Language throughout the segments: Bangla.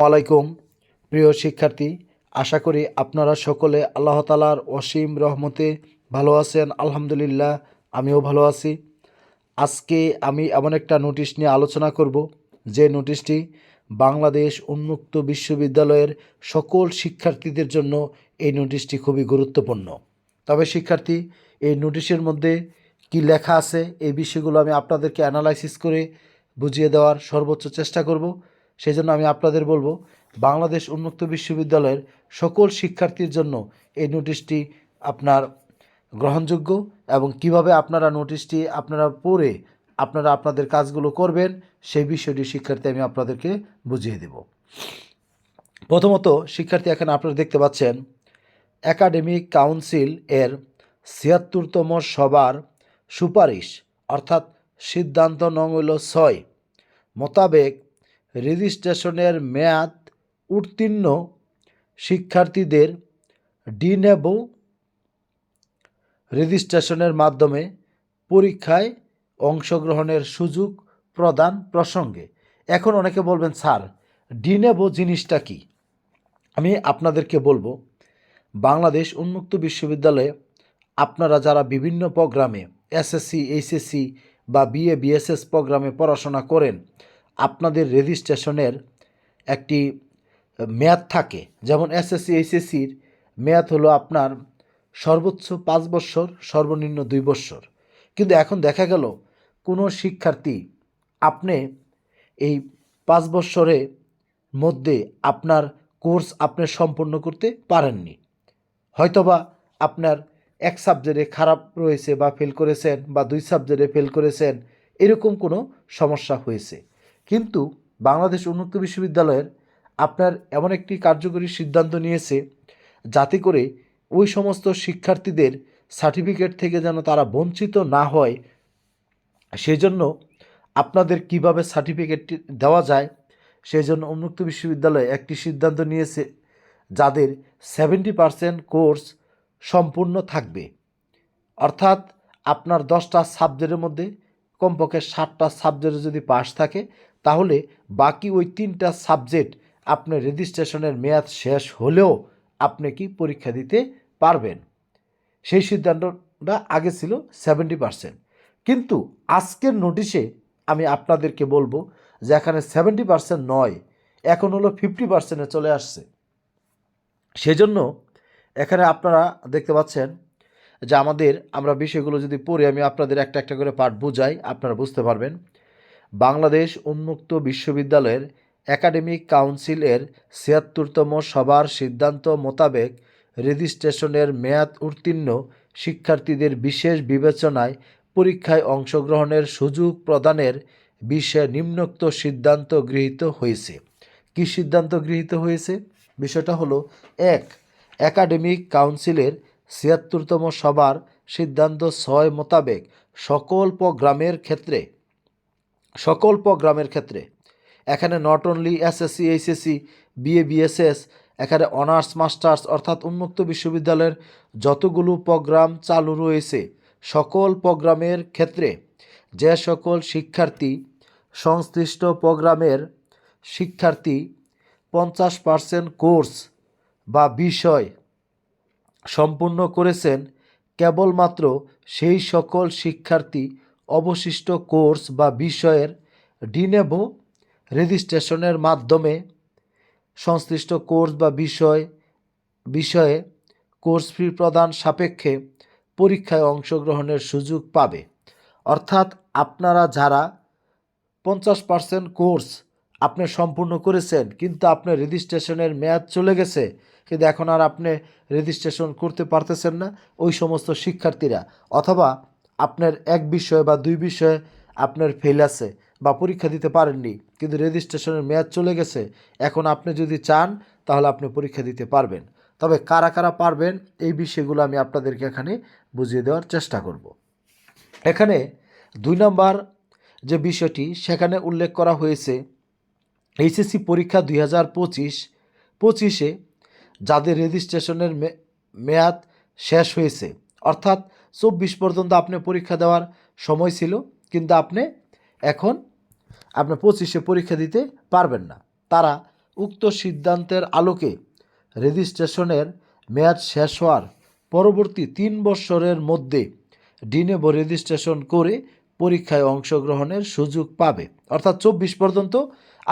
আলাইকুম প্রিয় শিক্ষার্থী, আশা করি আপনারা সকলে আল্লাহ তালার অসীম রহমতে ভালো আছেন। আলহামদুলিল্লাহ, আমিও ভালো আছি। আজকে আমি এমন একটা নোটিশ নিয়ে আলোচনা করব, যে নোটিশটি বাংলাদেশ উন্মুক্ত বিশ্ববিদ্যালয়ের সকল শিক্ষার্থীদের জন্য এই নোটিশটি খুবই গুরুত্বপূর্ণ। তবে শিক্ষার্থী, এই নোটিশের মধ্যে কি লেখা আছে, এই বিষয়গুলো আমি আপনাদেরকে অ্যানালাইসিস করে বুঝিয়ে দেওয়ার সর্বোচ্চ চেষ্টা করব। সেই জন্য আমি আপনাদের বলব, বাংলাদেশ উন্মুক্ত বিশ্ববিদ্যালয়ের সকল শিক্ষার্থীর জন্য এই নোটিশটি আপনার গ্রহণযোগ্য এবং কীভাবে আপনারা নোটিশটি আপনারা পড়ে আপনারা আপনাদের কাজগুলো করবেন, সেই বিষয়টি শিক্ষার্থী আমি আপনাদেরকে বুঝিয়ে দেব। প্রথমত, শিক্ষার্থী এখানে আপনারা দেখতে পাচ্ছেন, একাডেমিক কাউন্সিল এর ছিয়াত্তরতম সবার সুপারিশ, অর্থাৎ সিদ্ধান্ত নং হইল ছয়, মোতাবেক রেজিস্ট্রেশনের মেয়াদ উত্তীর্ণ শিক্ষার্থীদের ডিনেব রেজিস্ট্রেশনের মাধ্যমে পরীক্ষায় অংশগ্রহণের সুযোগ প্রদান প্রসঙ্গে। এখন অনেকে বলবেন, স্যার, ডিনেবো জিনিসটা কি? আমি আপনাদেরকে বলব, বাংলাদেশ উন্মুক্ত বিশ্ববিদ্যালয়ে আপনারা যারা বিভিন্ন প্রোগ্রামে, এসএসসি, এইচএসসি বা বিএ, বিএসএস প্রোগ্রামে পড়াশোনা করেন আপনাদের রেজিস্ট্রেশনের একটি মেয়াদ থাকে। যেমন এসএসসি এইচএসসির মেয়াদ হলো আপনার সর্বোচ্চ পাঁচ বছর, সর্বনিম্ন দুই বছর। কিন্তু এখন দেখা গেল, কোনো শিক্ষার্থী আপনি এই পাঁচ বছরের মধ্যে আপনার কোর্স আপনি সম্পন্ন করতে পারেননি। হয়তোবা আপনার এক সাবজেক্টে খারাপ রয়েছে বা ফেল করেছেন বা দুই সাবজেক্টে ফেল করেছেন, এরকম কোনো সমস্যা হয়েছে। কিন্তু বাংলাদেশ উন্মুক্ত বিশ্ববিদ্যালয়ের আপনার এমন একটি কার্যকরী সিদ্ধান্ত নিয়েছে যাতে করে ওই সমস্ত শিক্ষার্থীদের সার্টিফিকেট থেকে যেন তারা বঞ্চিত না হয়। সেই জন্য আপনাদের কীভাবে সার্টিফিকেটটি দেওয়া যায় সেই জন্য উন্মুক্ত বিশ্ববিদ্যালয় একটি সিদ্ধান্ত নিয়েছে যাদের সেভেন্টি পারসেন্ট কোর্স সম্পূর্ণ থাকবে। অর্থাৎ আপনার দশটা সাবজেক্টের মধ্যে কমপক্ষে ষাটটা সাবজেক্টে যদি পাস থাকে তাহলে বাকি ওই তিনটা সাবজেক্ট আপনার রেজিস্ট্রেশনের মেয়াদ শেষ হলেও আপনি কি পরীক্ষা দিতে পারবেন? সেই সিদ্ধান্তটা আগে ছিল সেভেন্টি পারসেন্ট কিন্তু আজকের নোটিশে আমি আপনাদেরকে বলব যে এখানে সেভেন্টি পারসেন্ট নয়, এখন হলো ফিফটি পার্সেন্টে চলে আসছে। সেজন্য এখানে আপনারা দেখতে পাচ্ছেন যে আমাদের আমরা বিষয়গুলো যদি পড়ি আমি আপনাদের একটা একটা করে পাঠ বুঝাই, আপনারা বুঝতে পারবেন। বাংলাদেশ উন্মুক্ত বিশ্ববিদ্যালয়ের একাডেমিক কাউন্সিলের ছিয়াত্তরতম সভার সিদ্ধান্ত মোতাবেক রেজিস্ট্রেশনের মেয়াদ উত্তীর্ণ শিক্ষার্থীদের বিশেষ বিবেচনায় পরীক্ষায় অংশগ্রহণের সুযোগ প্রদানের বিষয়ে নিম্নোক্ত সিদ্ধান্ত গৃহীত হয়েছে। কী সিদ্ধান্ত গৃহীত হয়েছে? বিষয়টা হলো, এক, একাডেমিক কাউন্সিলের ছিয়াত্তরতম সভার সিদ্ধান্ত ছয় মোতাবেক সকল প্রোগ্রামের ক্ষেত্রে সকল প্রোগ্রামের ক্ষেত্রে। এখানে not only SSC HSC BA BSS এখানে অনার্স মাস্টার্স অর্থাৎ উন্মুক্ত বিশ্ববিদ্যালয়ের যতগুলো প্রোগ্রাম চালু রয়েছে, সকল প্রোগ্রামের ক্ষেত্রে যে সকল শিক্ষার্থী, সংশ্লিষ্ট প্রোগ্রামের শিক্ষার্থী, পঞ্চাশ পার্সেন্ট কোর্স বা বিষয় সম্পূর্ণ করেছেন, কেবলমাত্র সেই সকল শিক্ষার্থী অবশিষ্ট কোর্স বা বিষয়ের ডিনেবো রেজিস্ট্রেশনের মাধ্যমে সংশ্লিষ্ট কোর্স বা বিষয়, বিষয়ে কোর্স ফি প্রদান সাপেক্ষে পরীক্ষায় অংশগ্রহণের সুযোগ পাবে। অর্থাৎ আপনারা যারা পঞ্চাশ পার্সেন্ট কোর্স আপনি সম্পূর্ণ করেছেন, কিন্তু আপনার রেজিস্ট্রেশনের মেয়াদ চলে গেছে, কিন্তু এখন আর আপনি রেজিস্ট্রেশন করতে পারতেছেন না, ওই সমস্ত শিক্ষার্থীরা অথবা আপনার এক বিষয় বা দুই বিষয়ে আপনার ফেল আছে বা পরীক্ষা দিতে পারেননি, কিন্তু রেজিস্ট্রেশনের মেয়াদ চলে গেছে, এখন আপনি যদি চান, তাহলে আপনি পরীক্ষা দিতে পারবেন। তবে কারা কারা পারবেন, এই বিষয়গুলো আমি আপনাদেরকে এখানে বুঝিয়ে দেওয়ার চেষ্টা করব। এখানে দুই নম্বর যে বিষয়টি, সেখানে উল্লেখ করা হয়েছে, এইচএসসি পরীক্ষা দুই হাজার পঁচিশ, পঁচিশে যাদের রেজিস্ট্রেশনের মেয়াদ শেষ হয়েছে, অর্থাৎ চব্বিশ পর্যন্ত আপনি পরীক্ষা দেওয়ার সময় ছিল, কিন্তু আপনি এখন আপনি পঁচিশে পরীক্ষা দিতে পারবেন না। তারা উক্ত সিদ্ধান্তের আলোকে রেজিস্ট্রেশনের মেয়াদ শেষ হওয়ার পরবর্তী তিন বছরের মধ্যে ডিনেবো রেজিস্ট্রেশন করে পরীক্ষায় অংশগ্রহণের সুযোগ পাবে। অর্থাৎ চব্বিশ পর্যন্ত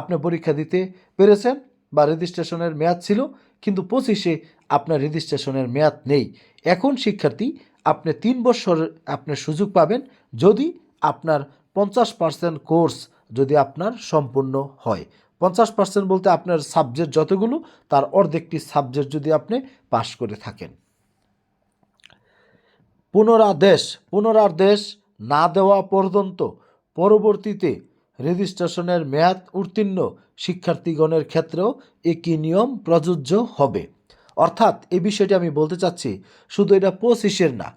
আপনি পরীক্ষা দিতে পেরেছেন বা রেজিস্ট্রেশনের মেয়াদ ছিল, কিন্তু পঁচিশে আপনার রেজিস্ট্রেশনের মেয়াদ নেই। এখন শিক্ষার্থী আপনি তিন বছর আপনি সুযোগ পাবেন যদি আপনার পঞ্চাশ পার্সেন্ট কোর্স যদি আপনার সম্পূর্ণ হয়। পঞ্চাশ পার্সেন্ট বলতে আপনার সাবজেক্ট যতগুলো, তার অর্ধেকটি সাবজেক্ট যদি আপনি পাশ করে থাকেন। পুনরাদেশ পুনরাদেশ না দেওয়া পর্যন্ত পরবর্তীতে রেজিস্ট্রেশনের মেয়াদ উত্তীর্ণ শিক্ষার্থীগণের ক্ষেত্রেও একই নিয়ম প্রযোজ্য হবে। অর্থাৎ এই বিষয়টি আমি বলতে চাচ্ছি, শুধু এটা পঁচিশের না।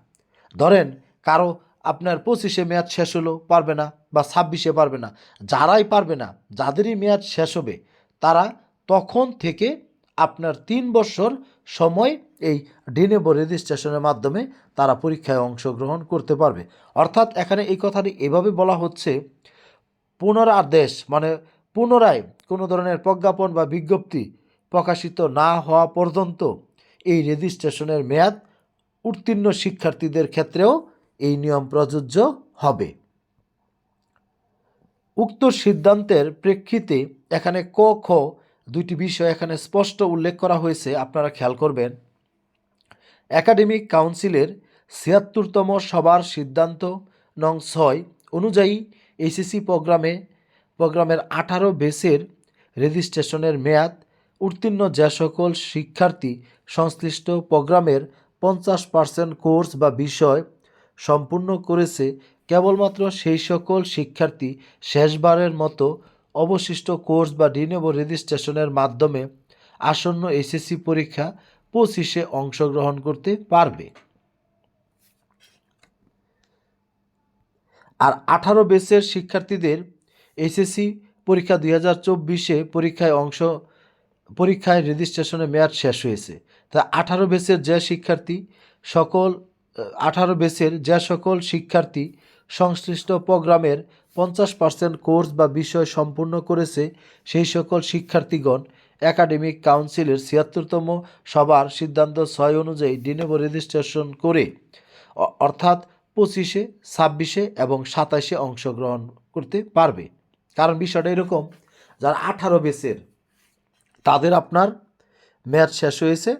ধরেন, কারও আপনার পঁচিশে মেয়াদ শেষ হলো, পারবে না, বা ছাব্বিশে পারবে না। যারাই পারবে না, যাদেরই মেয়াদ শেষ হবে, তারা তখন থেকে আপনার তিন বছর সময় এই ডিনেবো রেজিস্ট্রেশনের মাধ্যমে তারা পরীক্ষায় অংশগ্রহণ করতে পারবে। অর্থাৎ এখানে এই কথাটি এভাবে বলা হচ্ছে, পুনরাদেশ মানে পুনরায় কোনো ধরনের প্রজ্ঞাপন বা বিজ্ঞপ্তি প্রকাশিত না হওয়া পর্যন্ত এই রেজিস্ট্রেশনের মেয়াদ উত্তীর্ণ শিক্ষার্থীদের ক্ষেত্রেও এই নিয়ম প্রযোজ্য হবে। উক্ত সিদ্ধান্তের প্রেক্ষিতে এখানে ক, খ দুইটি বিষয় এখানে স্পষ্ট উল্লেখ করা হয়েছে, আপনারা খেয়াল করবেন। একাডেমিক কাউন্সিলের ছিয়াত্তরতম সবার সিদ্ধান্ত নং ছয় অনুযায়ী এইচএসসি প্রোগ্রামে, প্রোগ্রামের আঠারো বেসের রেজিস্ট্রেশনের মেয়াদ উত্তীর্ণ যে সকল শিক্ষার্থী সংশ্লিষ্ট প্রোগ্রামের পঞ্চাশ পার্সেন্ট কোর্স বা বিষয় সম্পূর্ণ করেছে, কেবলমাত্র সেই সকল শিক্ষার্থী শেষবারের মতো অবশিষ্ট কোর্স বা ডিনেবো রেজিস্ট্রেশনের মাধ্যমে আসন্ন এসএসসি পরীক্ষা পঁচিশে অংশগ্রহণ করতে পারবে। আর আঠারো বেসের শিক্ষার্থীদের এসএসসি পরীক্ষা দুই হাজার চব্বিশে পরীক্ষায় অংশ পরীক্ষায় রেজিস্ট্রেশনের মেয়াদ শেষ হয়েছে। তা আঠারো বেসের যে শিক্ষার্থী, সকল আঠারো বেসের যে সকল শিক্ষার্থী সংশ্লিষ্ট প্রোগ্রামের পঞ্চাশ পার্সেন্ট কোর্স বা বিষয় সম্পূর্ণ করেছে, সেই সকল শিক্ষার্থীগণ একাডেমিক কাউন্সিলের ছিয়াত্তরতম সভার সিদ্ধান্ত ছয় অনুযায়ী ডিনেবো রেজিস্ট্রেশন করে অর্থাৎ পঁচিশে, ছাব্বিশে এবং সাতাশে অংশগ্রহণ করতে পারবে। কারণ বিষয়টা এরকম, যারা আঠারো বেসের তাদের আপনার মেয়াদ শেষ হয়েছে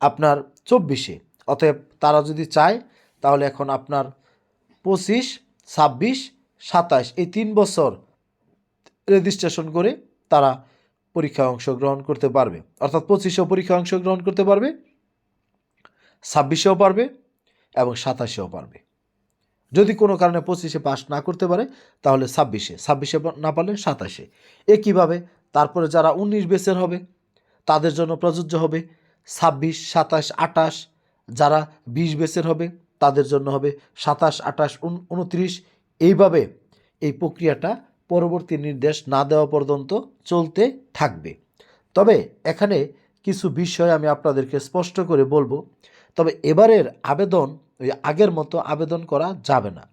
আপনার চব্বিশে। অতএব তারা যদি চায়, তাহলে এখন আপনার পঁচিশ, ছাব্বিশ, সাতাশ এই তিন বছর রেজিস্ট্রেশন করে তারা পরীক্ষায় অংশগ্রহণ করতে পারবে। অর্থাৎ পঁচিশেও পরীক্ষায় অংশগ্রহণ করতে পারবে, ছাব্বিশেও পারবে এবং সাতাশেও পারবে। যদি কোনো কারণে পঁচিশে পাস না করতে পারে, তাহলে ছাব্বিশে ছাব্বিশে না পারলে সাতাশে। একইভাবে তারপরে যারা উনিশ বেসের হবে, তাদের জন্য প্রযোজ্য হবে ছাব্বিশ, সাতাশ আটাশ যারা বিশ বেসের হবে, তাদের জন্য হবে সাতাশ আটাশ উনত্রিশ। এইভাবে এই প্রক্রিয়াটা পরবর্তী নির্দেশ না দেওয়া পর্যন্ত চলতে থাকবে। তবে এখানে কিছু বিষয় আমি আপনাদেরকে স্পষ্ট করে বলব। তবে এবারের আবেদন, ওই আগের মতো আবেদন করা যাবে না।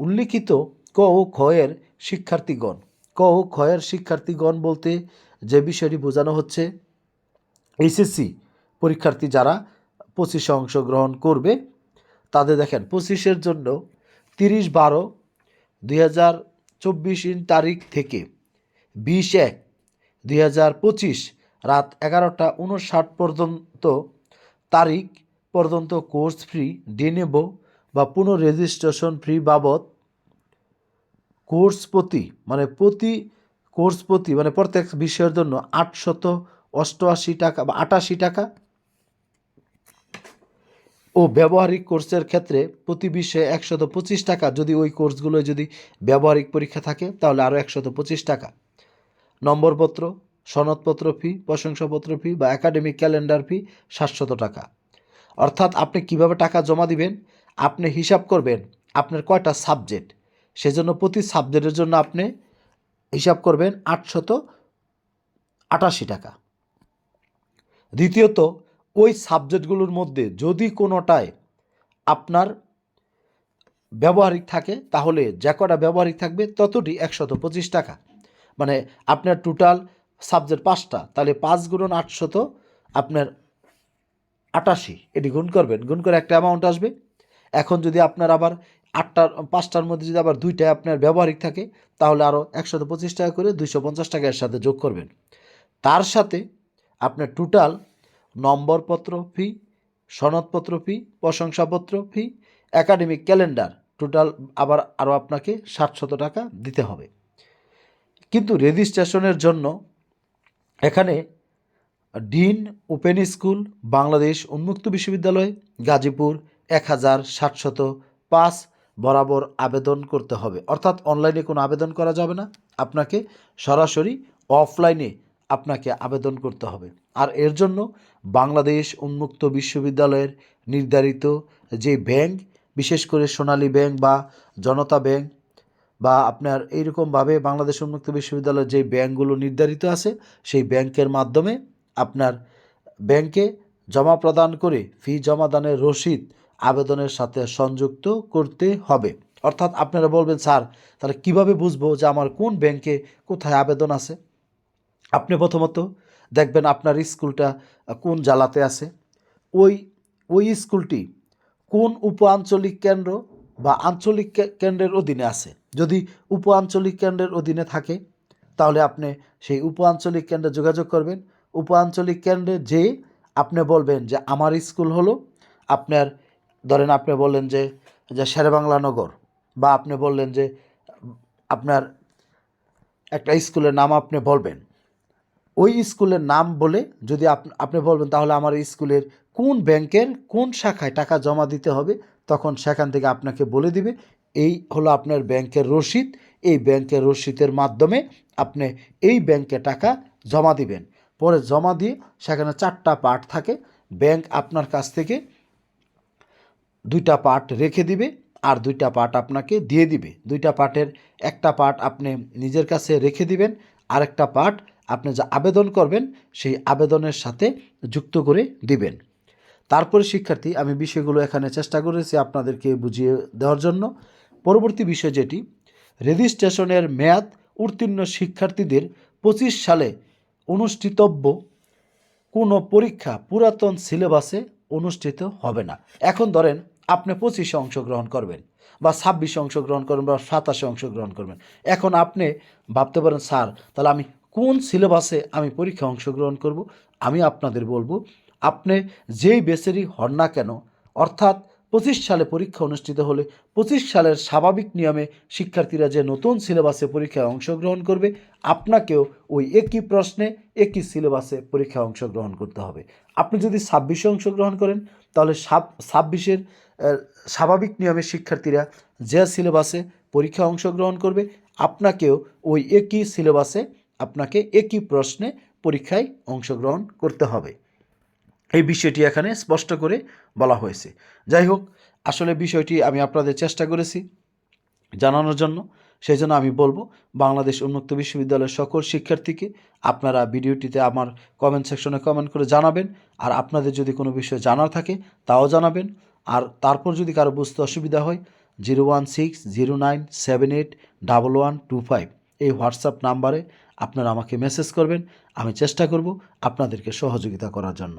উল্লিখিত ক ও খয়ের শিক্ষার্থীগণ ক ও খয়ের শিক্ষার্থীগণ বলতে যে বিষয়টি বোঝানো হচ্ছে এইচএসসি পরীক্ষার্থী যারা পঁচিশে অংশগ্রহণ করবে, তাদের দেখেন, পঁচিশের জন্য তিরিশ বারো দুই হাজার চব্বিশ তারিখ থেকে বিশ এক দুই হাজার পঁচিশ রাত এগারোটা উনষাট পর্যন্ত তারিখ পর্যন্ত কোর্স ফ্রি ডিনেবো বা পুনঃ রেজিস্ট্রেশন ফ্রি বাবদ কোর্স প্রতি মানে প্রতি কোর্স প্রতি মানে প্রত্যেক বিষয়ের জন্য আটশত অষ্টআশি টাকা বা আটাশি টাকা ও ব্যবহারিক কোর্সের ক্ষেত্রে প্রতি বিষয়ে একশত পঁচিশ টাকা। যদি ওই কোর্সগুলো যদি ব্যবহারিক পরীক্ষা থাকে, তাহলে আরও একশত পঁচিশ টাকা। নম্বরপত্র, সনদপত্র ফি, প্রশংসাপত্র ফি বা একাডেমিক ক্যালেন্ডার ফি সাতশত টাকা। অর্থাৎ আপনি কীভাবে টাকা জমা দিবেন, আপনি হিসাব করবেন আপনার কয়টা সাবজেক্ট। সেজন্য প্রতি সাবজেক্টের জন্য আপনি হিসাব করবেন আটশত আটাশি টাকা। দ্বিতীয়ত, ওই সাবজেক্টগুলোর মধ্যে যদি কোনোটায় আপনার ব্যবহারিক থাকে, তাহলে যে কটা ব্যবহারিক থাকবে ততটি একশত পঁচিশ টাকা। মানে আপনার টোটাল সাবজেক্ট পাঁচটা, তাহলে পাঁচ গুণন আটশত আপনার আটাশি, এটি গুণ করবেন। গুণ করে একটা অ্যামাউন্ট আসবে। এখন যদি আপনার আবার আটটার, পাঁচটার মধ্যে যদি আবার দুইটায় আপনার ব্যবহারিক থাকে, তাহলে আরও একশত পঁচিশ টাকা করে দুইশো পঞ্চাশ টাকা এর সাথে যোগ করবেন। তার সাথে আপনার টোটাল নম্বরপত্র ফি সনদপত্র ফি প্রশংসাপত্র ফি একাডেমিক ক্যালেন্ডার টোটাল আবার আরও আপনাকে সাতশত টাকা দিতে হবে। কিন্তু রেজিস্ট্রেশনের জন্য এখানে ডিন ওপেন স্কুল, বাংলাদেশ উন্মুক্ত বিশ্ববিদ্যালয়, গাজীপুর এক হাজার সাতশত পাঁচ বরাবর আবেদন করতে হবে। অর্থাৎ অনলাইনে কোনো আবেদন করা যাবে না। আপনাকে সরাসরি অফলাইনে আপনাকে আবেদন করতে হবে। আর এর জন্য বাংলাদেশ উন্মুক্ত বিশ্ববিদ্যালয়ের নির্ধারিত যে ব্যাংক, বিশেষ করে সোনালী ব্যাংক বা জনতা ব্যাংক বা আপনার এইরকমভাবে বাংলাদেশ উন্মুক্ত বিশ্ববিদ্যালয়ের যে ব্যাংকগুলো নির্ধারিত আছে, সেই ব্যাংকের মাধ্যমে আপনার ব্যাংকে জমা প্রদান করে, ফি জমাদানের রসিদ আবেদনের সাথে সংযুক্ত করতে হবে। অর্থাৎ আপনারা বলবেন, স্যার, তাহলে কীভাবে বুঝব যে আমার কোন ব্যাংকে কোথায় আবেদন আছে? আপনি প্রথমত দেখবেন আপনার স্কুলটা কোন জেলাতে আছে। ওই ওই স্কুলটি কোন উপ আঞ্চলিক কেন্দ্র বা আঞ্চলিক কেন্দ্রের অধীনে আছে? যদি উপ আঞ্চলিক কেন্দ্রের অধীনে থাকে, তাহলে আপনি সেই উপ আঞ্চলিক কেন্দ্রে যোগাযোগ করবেন। উপ আঞ্চলিক কেন্দ্রে যে আপনি বলবেন যে, আমার স্কুল হলো আপনার ধরেন আপনি বললেন যে যে শেরেবাংলা নগর, বা আপনি বললেন যে, আপনার একটা স্কুলের নাম আপনি বলবেন। ওই স্কুলের নাম বলে যদি আপ- আপনি বলবেন তাহলে আমার স্কুলের কোন ব্যাংকের কোন শাখায় টাকা জমা দিতে হবে, তখন সেখান থেকে আপনাকে বলে দিবে, এই হলো আপনার ব্যাংকের রসিদ, এই ব্যাংকের রসিদের মাধ্যমে আপনি এই ব্যাংকে টাকা জমা দিবেন। পরে জমা দিয়ে সেখানে চারটা পার্ট থাকে, ব্যাংক আপনার কাছ থেকে দুইটা পার্ট রেখে দিবে আর দুইটা পার্ট আপনাকে দিয়ে দিবে। দুইটা পার্টের একটা পার্ট আপনি নিজের কাছে রেখে দিবেন, আরেকটা পার্ট আপনি যা আবেদন করবেন সেই আবেদনের সাথে যুক্ত করে দিবেন। তারপরে শিক্ষার্থী, আমি বিষয়গুলো এখানে চেষ্টা করেছি আপনাদেরকে বুঝিয়ে দেওয়ার জন্য। পরবর্তী বিষয় যেটি, রেজিস্ট্রেশনের মেয়াদ উত্তীর্ণ শিক্ষার্থীদের পঁচিশ সালে অনুষ্ঠিতব্য কোনো পরীক্ষা পুরাতন সিলেবাসে অনুষ্ঠিত হবে না। এখন ধরেন, আপনি পঁচিশে অংশগ্রহণ করবেন বা ছাব্বিশে অংশগ্রহণ করবেন বা সাতাশে অংশগ্রহণ করবেন। এখন আপনি ভাবতে পারেন, স্যার, তাহলে আমি কোন সিলেবাসে আমি পরীক্ষা অংশগ্রহণ করব? আমি আপনাদের বলব, আপনি যেই বেসেরই হন না কেন, অর্থাৎ পঁচিশ সালে পরীক্ষা অনুষ্ঠিত হলে পঁচিশ সালের স্বাভাবিক নিয়মে শিক্ষার্থীরা যে নতুন সিলেবাসে পরীক্ষায় অংশগ্রহণ করবে, আপনাকেও ওই একই প্রশ্নে একই সিলেবাসে পরীক্ষায় অংশগ্রহণ করতে হবে। আপনি যদি ছাব্বিশে অংশগ্রহণ করেন, তাহলে ছাব্বিশের স্বাভাবিক নিয়মে শিক্ষার্থীরা যে সিলেবাসে পরীক্ষায় অংশগ্রহণ করবে, আপনাকেও ওই একই সিলেবাসে আপনাকে একই প্রশ্নে পরীক্ষায় অংশগ্রহণ করতে হবে। এই বিষয়টি এখানে স্পষ্ট করে বলা হয়েছে। যাই হোক, আসলে বিষয়টি আমি আপনাদের চেষ্টা করেছি জানানোর জন্য। সেই জন্য আমি বলব, বাংলাদেশ উন্মুক্ত বিশ্ববিদ্যালয়ের সকল শিক্ষার্থীকে আপনারা ভিডিওটিতে আমার কমেন্ট সেকশনে কমেন্ট করে জানাবেন। আর আপনাদের যদি কোনো বিষয় জানার থাকে, তাও জানাবেন। আর তারপর যদি কারও বুঝতে অসুবিধা হয় zero one six zero nine seven eight double one two five এই হোয়াটসঅ্যাপ নাম্বারে আপনারা আমাকে মেসেজ করবেন। আমি চেষ্টা করব আপনাদেরকে সহযোগিতা করার জন্য।